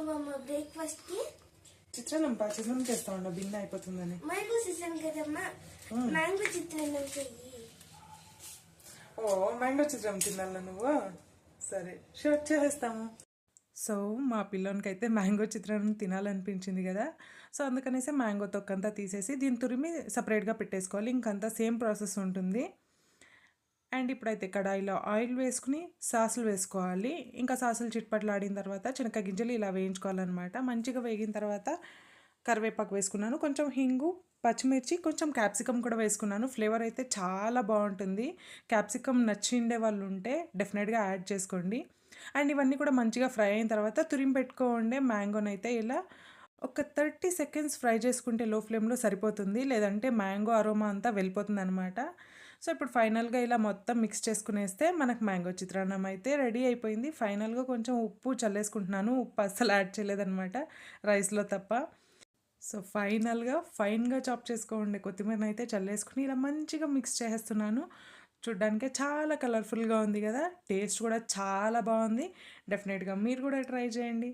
చేస్తున్నావమ్మా బ్రేక్ఫాస్ట్కి? చిత్రాన్నం పా చేస్తా ఉండ బిన్న అయిపోతుందని. మ్యాంగో సీజన్ కదమ్మా. మ్యాంగో చిత్రాన్నం చెయ్యి. ఓ మ్యాంగో చిత్రం తినాలా నువ్వు? సరే షూర్ చేసేస్తాము. సో మా పిల్లోనికి అయితే మ్యాంగో చిత్రాన్నం తినాలనిపించింది కదా. సో అందుకనేసి మ్యాంగో తొక్కంతా తీసేసి దీని తురిమి సపరేట్గా పెట్టేసుకోవాలి. ఇంకంతా సేమ్ ప్రాసెస్ ఉంటుంది. అండ్ ఇప్పుడైతే కడాయిలో ఆయిల్ వేసుకుని సాసులు వేసుకోవాలి. ఇంకా సాసులు చిట్పట్లాడిన తర్వాత చినక గింజలు ఇలా వేయించుకోవాలన్నమాట. మంచిగా వేగిన తర్వాత కరివేపాకు వేసుకున్నాను. కొంచెం హింగు పచ్చిమిర్చి కొంచెం క్యాప్సికమ్ కూడా వేసుకున్నాను. ఫ్లేవర్ అయితే చాలా బాగుంటుంది. క్యాప్సికమ్ నచ్చిండే వాళ్ళు ఉంటే డెఫినెట్గా యాడ్ చేసుకోండి. అండ్ ఇవన్నీ కూడా మంచిగా ఫ్రై అయిన తర్వాత తురిమి పెట్టుకోండే. మ్యాంగోని అయితే ఇలా ఒక థర్టీ సెకండ్స్ ఫ్రై చేసుకుంటే లో ఫ్లేమ్లో సరిపోతుంది. లేదంటే మ్యాంగో అరోమా అంతా వెళ్ళిపోతుంది అనమాట సో ఇప్పుడు ఫైనల్గా ఇలా మొత్తం మిక్స్ చేసుకునేస్తే మనకు మ్యాంగో చిత్రాన్నం అయితే రెడీ అయిపోయింది. ఫైనల్గా కొంచెం ఉప్పు చల్లేసుకుంటున్నాను. ఉప్పు అస్సలు యాడ్ చేయలేదనమాట రైస్లో తప్ప. సో ఫైనల్గా ఫైన్గా చాప్ చేసుకోండి. కొత్తిమీరని అయితే చల్లేసుకుని ఇలా మంచిగా మిక్స్ చేసేస్తున్నాను. చూడ్డానికి చాలా కలర్ఫుల్గా ఉంది కదా. టేస్ట్ కూడా చాలా బాగుంది. డెఫినెట్గా మీరు కూడా ట్రై చేయండి.